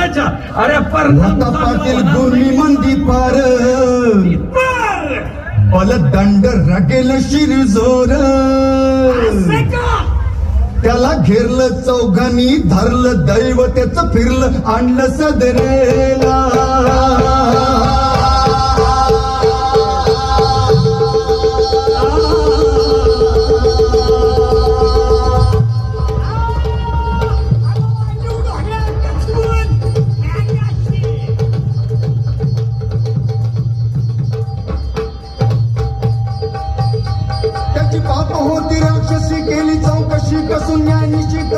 म्हणायच्या? अरे पाटील गुरमी मंदी पार. बल दंड रगेल शिरजोर त्याला घेरलं चौघांनी धरलं दैव त्याच फिरलं आणलं सदरेला. होती राक्षसी केली चौकशी कसून न्याय निश्चित